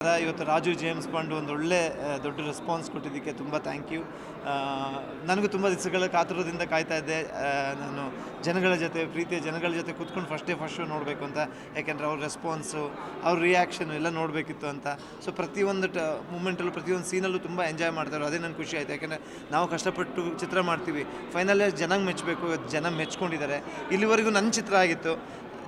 ಇವತ್ತು Raju James bond ಒಂದು ಒಳ್ಳೆ ದೊಡ್ಡ ರೆಸ್ಪಾನ್ಸ್ ಕೊಟ್ಟಿದ್ದಕ್ಕೆ ತುಂಬ ಥ್ಯಾಂಕ್ ಯು ನನಗೂ ತುಂಬ ದಿವಸಗಳ ಕಾತುರದಿಂದ ಕಾಯ್ತಾ ಇದ್ದೆ. ನಾನು ಜನಗಳ ಜೊತೆ, ಪ್ರೀತಿಯ ಜನಗಳ ಜೊತೆ ಕೂತ್ಕೊಂಡು ಫಸ್ಟೇ ಫಸ್ಟ್ ಶೋ ನೋಡಬೇಕು ಅಂತ. ಯಾಕೆಂದರೆ ಅವ್ರ ರೆಸ್ಪಾನ್ಸು ಅವ್ರ ರಿಯಾಕ್ಷನ್ ಎಲ್ಲ ನೋಡಬೇಕಿತ್ತು ಅಂತ. ಸೊ ಪ್ರತಿಯೊಂದು ಟ ಮೂಮೆಂಟಲ್ಲೂ ಪ್ರತಿಯೊಂದು ಸೀನಲ್ಲೂ ತುಂಬ ಎಂಜಾಯ್ ಮಾಡ್ತಾರೆ ಅದೇ ನನಗೆ ಖುಷಿ ಆಯಿತು. ಯಾಕೆಂದರೆ ನಾವು ಕಷ್ಟಪಟ್ಟು ಚಿತ್ರ ಮಾಡ್ತೀವಿ. ಫೈನಲ್ಲೇ ಜನಂಗೆ ಮೆಚ್ಚಬೇಕು. ಜನ ಮೆಚ್ಕೊಂಡಿದ್ದಾರೆ. ಇಲ್ಲಿವರೆಗೂ ನನ್ನ ಚಿತ್ರ ಆಗಿತ್ತು.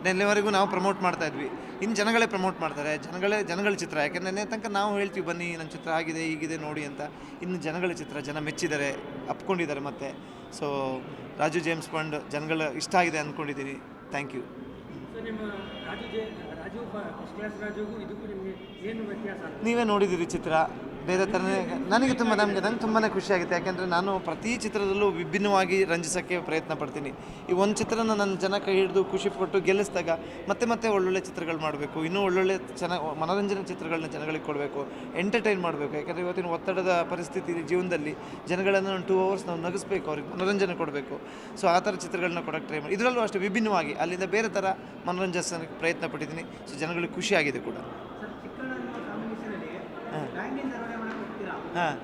ನೆಲ್ಲಿವರೆಗೂ ನಾವು ಪ್ರಮೋಟ್ ಮಾಡ್ತಾ ಇದ್ವಿ. ಇನ್ನು ಜನಗಳೇ ಪ್ರಮೋಟ್ ಮಾಡ್ತಾರೆ. ಜನಗಳೇ ಜನಗಳ ಚಿತ್ರ. ಯಾಕೆಂದರೆ ನೆನ್ನೆ ತನಕ ನಾವು ಹೇಳ್ತೀವಿ ಬನ್ನಿ ನನ್ನ ಚಿತ್ರ ಆಗಿದೆ ಹೀಗಿದೆ ನೋಡಿ ಅಂತ. ಇನ್ನು ಜನಗಳ ಚಿತ್ರ ಜನ ಮೆಚ್ಚಿದ್ದಾರೆ ಅಪ್ಕೊಂಡಿದ್ದಾರೆ ಮತ್ತೆ. ಸೊ ರಾಜು ಜೇಮ್ಸ್ ಬಾಂಡ್ ಜನಗಳ ಇಷ್ಟ ಆಗಿದೆ ಅಂದ್ಕೊಂಡಿದ್ದೀನಿ ಥ್ಯಾಂಕ್ ಯು ನೀವೇ ನೋಡಿದ್ದೀರಿ ಚಿತ್ರ. ಬೇರೆ ಥರನೇ ನನಗೆ ತುಂಬ, ನಮಗೆ, ನಂಗೆ ತುಂಬಾ ಖುಷಿಯಾಗುತ್ತೆ. ಯಾಕೆಂದರೆ ನಾನು ಪ್ರತಿ ಚಿತ್ರದಲ್ಲೂ ವಿಭಿನ್ನವಾಗಿ ರಂಜಿಸೋಕ್ಕೆ ಪ್ರಯತ್ನ ಪಡ್ತೀನಿ. ಈ ಒಂದು ಚಿತ್ರನ ನನ್ನ ಜನ ಕೈ ಹಿಡಿದು ಖುಷಿ ಪಟ್ಟು ಗೆಲ್ಲಿಸಿದಾಗ ಮತ್ತೆ ಮತ್ತೆ ಒಳ್ಳೊಳ್ಳೆ ಚಿತ್ರಗಳು ಮಾಡಬೇಕು. ಇನ್ನೂ ಒಳ್ಳೊಳ್ಳೆ ಚೆನ್ನ ಮನೋರಂಜನೆ ಚಿತ್ರಗಳನ್ನ ಜನಗಳಿಗೆ ಕೊಡಬೇಕು ಎಂಟರ್ಟೈನ್ ಮಾಡಬೇಕು. ಯಾಕಂದರೆ ಇವತ್ತಿನ ಒತ್ತಡದ ಪರಿಸ್ಥಿತಿ ಜೀವನದಲ್ಲಿ ಜನಗಳನ್ನು ಒಂದು ಟೂ ಅವರ್ಸ್ ನಾವು ನಗಿಸ್ಬೇಕು, ಅವ್ರಿಗೆ ಮನೋರಂಜನೆ ಕೊಡಬೇಕು. ಸೊ ಆ ಥರ ಚಿತ್ರಗಳನ್ನ ಕೊಡೋಕ್ಕೆ ಟ್ರೈ ಮಾಡಿ. ಇದರಲ್ಲೂ ಅಷ್ಟೇ ವಿಭಿನ್ನವಾಗಿ ಅಲ್ಲಿಂದ ಬೇರೆ ಥರ ಮನೋರಂಜಿಸೋಕ್ಕೆ ಪ್ರಯತ್ನ ಪಟ್ಟಿದ್ದೀನಿ. ಸೊ ಜನಗಳಿಗೆ ಖುಷಿಯಾಗಿದೆ ಕೂಡ ಸರ್ ಚಿಕ್ಕಣ್ಣ ನಿಮ್ಮ ಕಾಂಬಿನೇಷನಲ್ಲಿ ಹಾಂ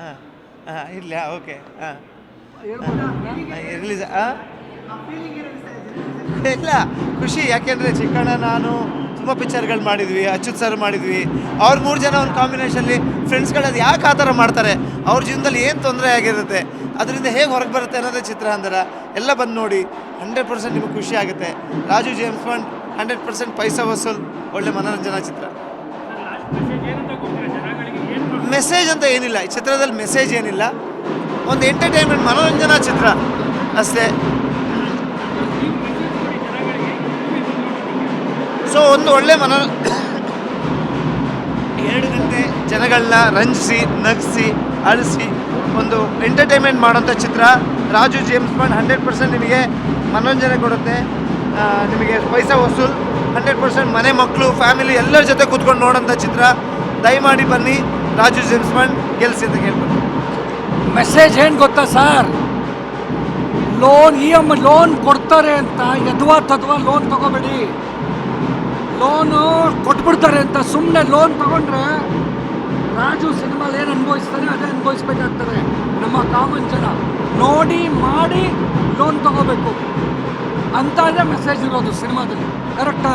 ಹಾಂ ಹಾಂ ಇಲ್ಲ ಓಕೆ ಹಾಂ. ರಿಲೀಸ್ ಇಲ್ಲ ಖುಷಿ ಯಾಕೆಂದರೆ ಚಿಕ್ಕಣ್ಣ ನಾನು ತುಂಬ ಪಿಕ್ಚರ್ಗಳು ಮಾಡಿದ್ವಿ ಅಚ್ಯುತ್ ಸರ್ ಮಾಡಿದ್ವಿ. ಅವ್ರ ಮೂರು ಜನ ಒಂದು ಕಾಂಬಿನೇಷನ್ಲಿ ಫ್ರೆಂಡ್ಸ್ಗಳದ್ದು ಯಾಕೆ ಆ ಥರ ಮಾಡ್ತಾರೆ? ಅವ್ರ ಜೀವನದಲ್ಲಿ ಏನು ತೊಂದರೆ ಆಗಿರುತ್ತೆ? ಅದರಿಂದ ಹೇಗೆ ಹೊರಗೆ ಬರುತ್ತೆ ಅನ್ನೋದೇ ಚಿತ್ರ ಅಂದ್ರೆ ಎಲ್ಲ ಬಂದು ನೋಡಿ ಹಂಡ್ರೆಡ್ ಪರ್ಸೆಂಟ್ ನಿಮಗೆ ಖುಷಿ ಆಗುತ್ತೆ. Raju James bond hundred percent ಪೈಸಾ ವಸೂಲ್ ಒಳ್ಳೆ ಮನೋರಂಜನಾ ಚಿತ್ರ. ಮೆಸೇಜ್ ಅಂತ ಏನಿಲ್ಲ. ಈ ಚಿತ್ರದಲ್ಲಿ ಮೆಸೇಜ್ ಏನಿಲ್ಲ. ಒಂದು ಎಂಟರ್ಟೈನ್ಮೆಂಟ್ ಮನೋರಂಜನಾ ಚಿತ್ರ ಅಷ್ಟೇ. ಸೊ ಒಂದು ಒಳ್ಳೆ ಮನೋ, ಎರಡು ಗಂಟೆ ಜನಗಳನ್ನ ರಂಜಿಸಿ, ನಗಿಸಿ, ಅಳಿಸಿ ಒಂದು ಎಂಟರ್ಟೈನ್ಮೆಂಟ್ ಮಾಡೋಂಥ ಚಿತ್ರ. Raju James Bond hundred percent ನಿಮಗೆ ಮನೋರಂಜನೆ ಕೊಡುತ್ತೆ. ನಿಮಗೆ ಪೈಸಾ ವಸೂಲ್ ಹಂಡ್ರೆಡ್ ಪರ್ಸೆಂಟ್ ಮನೆ ಮಕ್ಕಳು ಫ್ಯಾಮಿಲಿ ಎಲ್ಲರ ಜೊತೆ ಕೂತ್ಕೊಂಡು ನೋಡೋಂಥ ಚಿತ್ರ. ದಯಮಾಡಿ ಬನ್ನಿ. ರಾಜು ಜಿಮ್ಸ್ಮನ್ ಬಾಂಡ್ ಗೆಲ್ಸಿ ಅಂತ ಕೇಳ್ಬೋದು. ಮೆಸೇಜ್ ಏನು ಗೊತ್ತಾ sir loan E M loan ಕೊಡ್ತಾರೆ ಅಂತ, ಯದ್ವಾ ತದ್ವಾ ಲೋನ್ ತಗೋಬೇಡಿ. ಲೋನು ಕೊಟ್ಬಿಡ್ತಾರೆ ಅಂತ ಸುಮ್ಮನೆ ಲೋನ್ ತಗೊಂಡ್ರೆ ರಾಜು ಸಿನಿಮಾಲ್ ಏನು ಅನುಭವಿಸ್ತಾನೆ ಅದೇ ಅನುಭವಿಸ್ಬೇಕಾಗ್ತದೆ. ನಮ್ಮ ಕಾಮನ್ ಜನ. ನೋಡಿ, ಮಾಡಿ ಲೋನ್ ತಗೋಬೇಕು. ಅಂತ ಮೆಸೇಜ್ ಇರೋದು ಸಿನಿಮಾದಲ್ಲಿ. ಕರೆಕ್ಟಾ